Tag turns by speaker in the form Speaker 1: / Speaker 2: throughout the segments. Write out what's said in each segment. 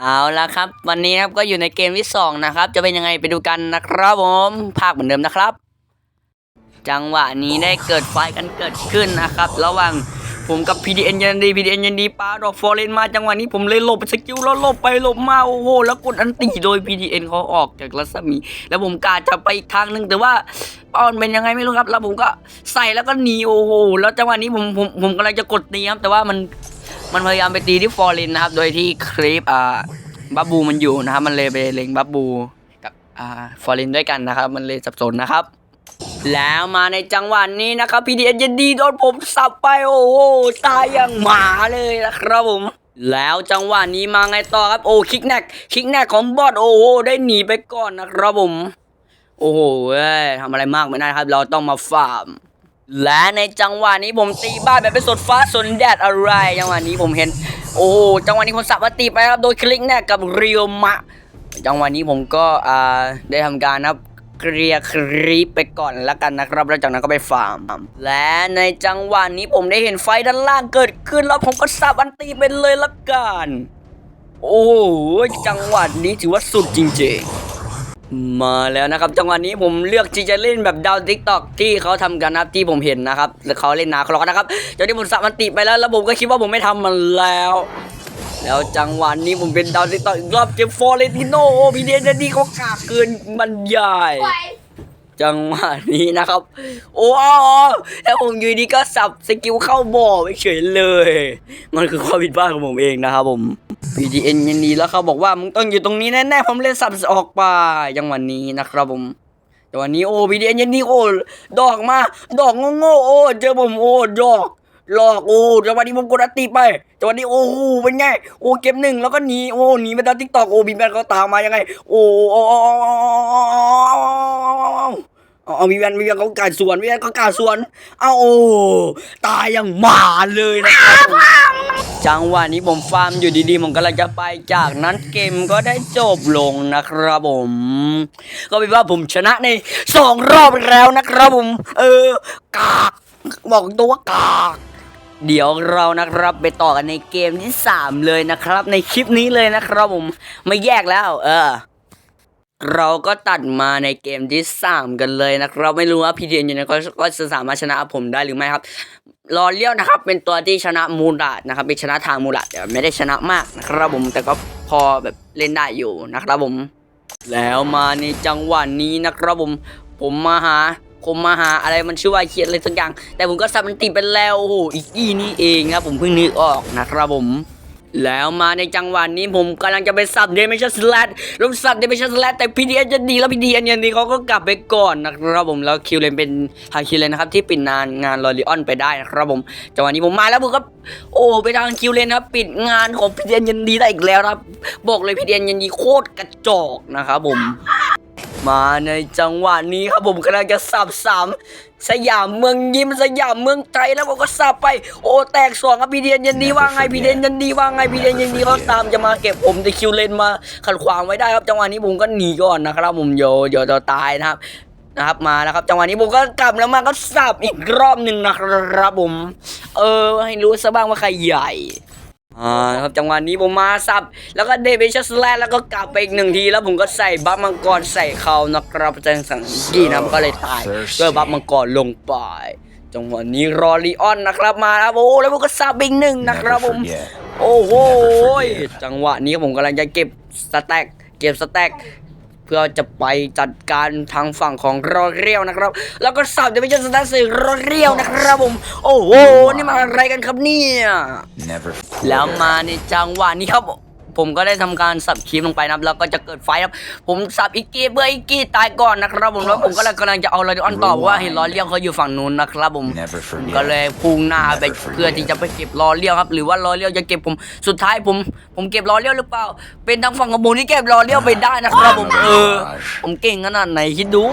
Speaker 1: เอาละครับ วันนี้ครับก็อยู่ในเกมที่สองนะครับ จะเป็นยังไงไปดูกันนะครับผมภาคเหมือนเดิมนะครับ จังหวะนี้ได้เกิดไฟกันเกิดขึ้นนะครับ ระหว่างผมกับ PDN ยันดี PDN ยันดีปาดอกฟอร์เรนมาจังหวะนี้ผมเลยหลบสกิลแล้วหลบไปหลบมาโอ้โหแล้วกดอันตีโดย PDN เขาออกจากรัศมี แล้วผมกาจะไปอีกทางหนึ่งแต่ว่าปอนเป็นยังไงไม่รู้ครับ แล้วผมก็ใส่แล้วก็หนีโอ้โหแล้วจังหวะนี้ผมผมผมกำลังจะกดตีครับแต่ว่ามัน มันพยายามไปตีที่ฟอร์เรนนะครับ โดยที่คลิปอ่าบับบูมันอยู่นะครับ มันเลยไปเล็งบับบูกับอ่าฟอร์เรนด้วยกันนะครับ มันเลยสับสนนะครับ แล้วมาในจังหวะนี้นะครับพีดีเอ็นยันดีโดนผมสับไปโอ้โหตายอย่างหมาเลยนะครับผมแล้วจังหวะนี้มาไงต่อครับ โอ้คิกแนกคิกแนกของบอสโอ้โหได้หนีไปก่อนนะครับผม โอ้โหเว้ยทำอะไรมากไม่ได้ครับ เราต้องมาฟาร์ม และในจังหวะนี้ผมตีบ้านแบบเป็นสดฟ้าสนแดดอะไร จังหวะนี้ผมเห็น โอ้จังหวะนี้ผมสับมาตีไปครับโดยคลิกแนกกับเรียวมะ จังหวะนี้ผมก็อ่าได้ทำการนะครับเคลียร์คลิปไปก่อนแล้วกันนะครับแล้วจากนั้นก็ไปฟาร์ม และในจังหวะนี้ผมได้เห็นไฟด้านล่างเกิดขึ้นแล้วผมก็สับอันตีไปเลยละกัน โอ้จังหวะนี้ถือว่าสุดจริงๆ มาแล้วนะครับจังหวะนี้ผมเลือกที่จะเล่นแบบดาวทิกตอกที่เขาทำกันนะครับที่ผมเห็นนะครับแล้วเขาเล่นนาคลอกนะครับจนที่ผมสับมันติไปแล้วแล้วผมก็คิดว่าผมไม่ทำมันแล้ว แล้วจังหวะนี้ผมเป็นดาวทิกตอกอีกรอบเจมฟอร์เรติโนโอพี่เดนนี่เขากากเกินบรรยายจังหวะนี้นะครับ โอ้แล้วผมอยู่ดีก็สับสกิลเข้าบ่อไปเฉยเลย มันคือความผิดพลาดของผมเองนะครับผม PDN ยันดีแล้วเขาบอกว่ามึงต้องอยู่ตรงนี้แน่ๆผมเลยสับออกไปจังวะนี้นะครับผมจังหวะนี้โอ้ PDN ยันดีโอ้ดอกมา ดอกโง่ๆโอ้เจอผมโอ้ดอกหลอกโอ้จังหวะนี้ผมกดอัตติไปจังหวะนี้โอ้โหเป็นไงโอ้เก็บหนึ่งแล้วก็หนีโอ้หนีไปตามทิกตอกโอ้บีแมนเขาตามมายังไง โอ้โอ้เอามีแวนมีแวนเขากาดสวนมีแวนเขากาดสวน เอาโอ้ตายอย่างหมาเลยนะครับ จังหวะนี้ผมฟาร์มอยู่ดีๆผมกำลังจะไปจากนั้นเกมก็ได้จบลงนะครับผม ก็เป็นว่าผมชนะในสองรอบแล้วนะครับผม เออ กากบอกตัวว่ากากเดี๋ยวเรานะครับไปต่อกันในเกมที่ 3 เลยนะครับ ในคลิปนี้เลยนะครับผมไม่แยกแล้ว เออ เราก็ตัดมาในเกมที่ 3 กันเลยนะครับ ไม่รู้ว่าพีเดียนยังไงก็ก็จะสามารถชนะผมได้หรือไม่ครับ ลอเลี้ยวนะครับ เป็นตัวที่ชนะมูลาดนะครับเป็นชนะทางมูลาดแต่ไม่ได้ชนะมากนะครับผมแต่ก็พอแบบเล่นได้อยู่นะครับผม แล้วมาในจังหวะนี้นะครับผมผมมาหาผมมาหาอะไรมันชื่อว่าเขียนอะไรสักอย่าง แต่ผมก็สับมันติดไปแล้วโอ้โหอีกอีนี่เองครับผมเพิ่งนึกออกนะครับผม แล้วมาในจังหวะนี้ผมกำลังจะไปสับเดมิชันสลัดลงสับเดมิชันสลัดแต่พีดีเอจะดีแล้วพีดีเอ็นยันดีเขาก็กลับไปก่อนนะครับผมแล้วคิวเลนเป็นทางคิวเลนนะครับที่ปิดนานงานลอริออนไปได้นะครับผมจังหวะนี้ผมมาแล้วผมก็โอ้ไปทางคิวเลนครับปิดงานของพีดีเอ็นยันดีได้อีกแล้วครับบอกเลยพีดีเอ็นยันดีโคตรกระจอกนะครับผม มาในจังหวะนี้ครับผมกำลังจะสับสามสยามเมืองยิ้มสยามเมืองไทยแล้วผมก็สับไป โอ้แตกสองครับพีเดียนยันดีว่าไงพีเดียนยันดีว่าไงพีเดียนยันดีเขาตามจะมาเก็บผมแต่คิวเลนมาขัดขวางไว้ได้ครับ จังหวะนี้ผมก็หนีก่อนนะครับผมโยเดี๋ยจะตายนะครับนะครับมาแล้วครับจังหวะนี้ผมก็กลับแล้วมาก็สับอีกรอบหนึ่งนะครับผม เออให้รู้ซะบ้างว่าใครใหญ่ อ่าครับจังหวะนี้ผมมาสับ แล้วก็เดวิชสแลนแล้วก็กลับไปอีกหนึ่งที แล้วผมก็ใส่บัฟมังกรใส่เขานะครับจังสังกี้นะมันก็เลยตายด้วยบัฟมังกรลงไปจังหวะนี้รอริออนนะครับมาแล้วโอ้แล้วผมก็สับอีกหนึ่งนะครับผมโอ้โหจังหวะนี้ผมกำลังจะเก็บสแต็กเก็บสแต็ก เพื่อจะไปจัดการทางฝั่งของรอเรียวนะครับ แล้วก็สับเดวิชสแต็กใส่รอเรียวนะครับผม โอ้โห นี่มันอะไรกันครับเนี่ย
Speaker 2: Never
Speaker 1: แล้วมาในจังหวะนี้ครับ ผมก็ได้ทำการสับคลิปลงไปนะครับแล้วก็จะเกิดไฟครับ ผมสับอีกกี้เพื่ออีกกี้ตายก่อนนะครับผมแล้วผมก็เลยกำลังจะเอาลอริออนต่อเพราะว่าเห็นลอเลียวเขาอยู่ฝั่งนู้นนะครับผม
Speaker 2: Never
Speaker 1: ผม
Speaker 2: forget
Speaker 1: ก็เลยพุ่งหน้าไปเพื่อที่จะไปเก็บลอเลียวครับ หรือว่าลอเลียวจะเก็บผมสุดท้ายผมผมเก็บลอเลียวหรือเปล่า เป็นทางฝั่งของผมที่เก็บลอเลียวไปได้นะครับผมเออผมเก่งขนาดไหนคิดดู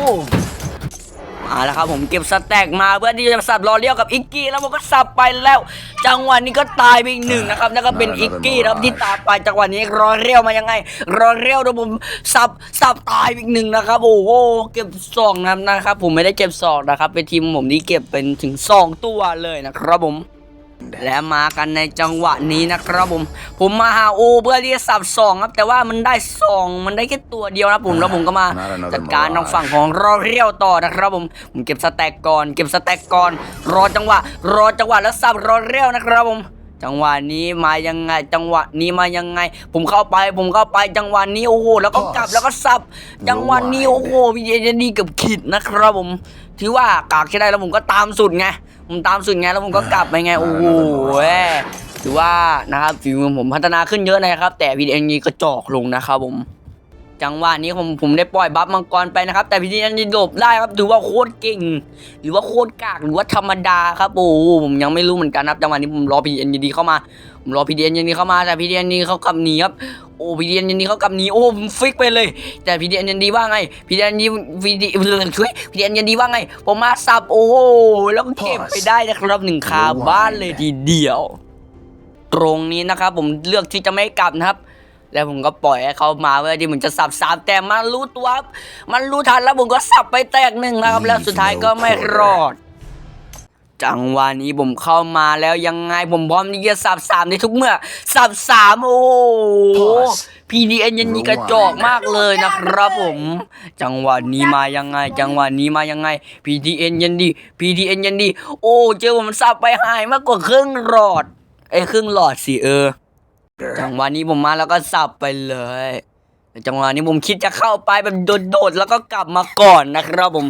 Speaker 1: มาแล้วครับผมเก็บสแต็กมาเพื่อที่จะสับรอเลี้ยวกับอิกกี้แล้วผมก็สับไปแล้ว จังหวะนี้ก็ตายไปอีกหนึ่งนะครับแล้วก็เป็นอิกกี้นะครับที่ตามไปจังหวะนี้รอเลี้ยวมายังไง รอเลี้ยวเดี๋ยวผมสับสับตายไปอีกหนึ่งนะครับโอ้โหเก็บสองนะครับนะครับ ผมไม่ได้เก็บสองนะครับเป็นทีมผมที่เก็บเป็นถึงสองตัวเลยนะครับผม และมากันในจังหวะนี้นะครับผม ผมมาหาโอเพื่อที่จะสับสองครับ แต่ว่ามันได้สองมันได้แค่ตัวเดียวนะผมแล้วผมก็มาจัดการทางฝั่งของรอเรียวต่อนะครับผมผมเก็บสแต็กก่อน เก็บสแต็กก่อน รอจังหวะ รอจังหวะแล้วสับรอเรียวนะครับผมจังหวะนี้มายังไง จังหวะนี้มายังไง ผมเข้าไป ผมเข้าไปจังหวะนี้โอ้โหแล้วก็กลับแล้วก็สับ จังหวะนี้โอ้โหพี่เจนดีกับขิดนะครับผมถือว่ากากใช้ได้แล้วผมก็ตามสุดไง ผมตามสุดไงแล้วผมก็กลับไปไงโอ้โหเว้ยถือว่านะครับฝีมือผมพัฒนาขึ้นเยอะนะครับ แต่พีดีเอ็นนี้ก็จอกลงนะครับผม จังหวะนี้ผมผมได้ปล่อยบัฟมังกรไปนะครับ แต่พีดีเอ็นนี้หลบได้ครับถือว่าโคตรเก่ง หรือว่าโคตรกากหรือว่าธรรมดาครับโอ้โหผมยังไม่รู้เหมือนกันครับจังหวะนี้ผมรอพีดีเอ็นดีเข้ามาผมรอพีดีเอ็นดีเข้ามาแต่พีดีเอ็นดีเขากลับหนีครับ โอ้พีดีเอ็นดีเขากลับหนีโอ้ฟิกไปเลย แต่พีดีเอ็นดีว่าไงพีดีเอ็นดีพีดีช่วยพีดีเอ็นดีว่าไงผมมาสับโอ้โหแล้วเก็บไปได้นะครับหนึ่งคาบ้านเลยทีเดียว ตรงนี้นะครับผมเลือกที่จะไม่กลับนะครับแล้วผมก็ปล่อยให้เขามาเพื่อที่ผมจะสับสามแต่มันรู้ตัวครับมันรู้ทันแล้วผมก็สับไปแตกหนึ่งนะครับ แล้วสุดท้ายก็ไม่รอด จังหวะนี้ผมเข้ามาแล้วยังไงผมพร้อมที่จะสับสามในทุกเมื่อสับสามโอ้โห
Speaker 2: Pause
Speaker 1: พีดีเอ็นยันนี้กระจอกมากเลยนะครับผม จังหวะนี้มายังไง จังหวะนี้มายังไง PDN ยันดี PDN ยันดี โอ้เจอผมสับไปหายมากกว่าครึ่งหลอดไอ้ยครึ่งหลอดสิเออ จังหวะนี้ผมมาแล้วก็สับไปเลยแต่ จังหวะนี้ผมคิดจะเข้าไปแบบโดดๆแล้วก็กลับมาก่อนนะครับผม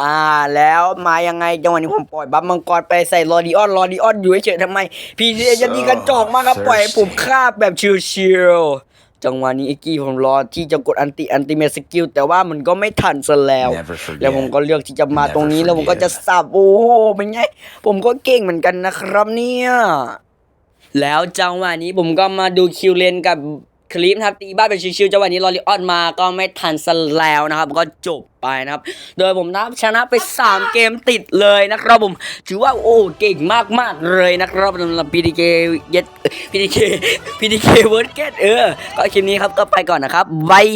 Speaker 1: อ่า แล้วมายังไงจังหวะนี้ผมปล่อยบัฟมังกรไปใส่ลอดิออนลอดิออนอยู่เฉยๆทำไม พีดียันดีกระจอกมากครับปล่อยให้ผมคาบแบบชิวๆจังหวะนี้ไอ้กี้ผมรอที่จะกดอันติอันติเมสกิลแต่ว่ามันก็ไม่ทันซะแล้ว
Speaker 2: Never forget
Speaker 1: แล้วผมก็เลือกที่จะมาตรงนี้
Speaker 2: Never
Speaker 1: แล้วผมก็จะสับโอ้โหเป็นไง ผมก็เก่งเหมือนกันนะครับเนี่ยแล้วจังหวะนี้ผมก็มาดูคิวเลนกับ คลิปนะครับตีบ้านเป็นชิวๆจังหวะนี้ลอริออนมาก็ไม่ทันซะแล้วนะครับ ก็จบไปนะครับ โดยผมนะครับชนะไป 3 เกมติดเลยนะครับผมถือว่าโอ้เก่งมากๆเลยนะครับสำหรับพีดีเย็ดพีดีเกพีดีเกเวิร์ดเกตเออ ก็คลิปนี้ครับก็ไปก่อนนะครับบาย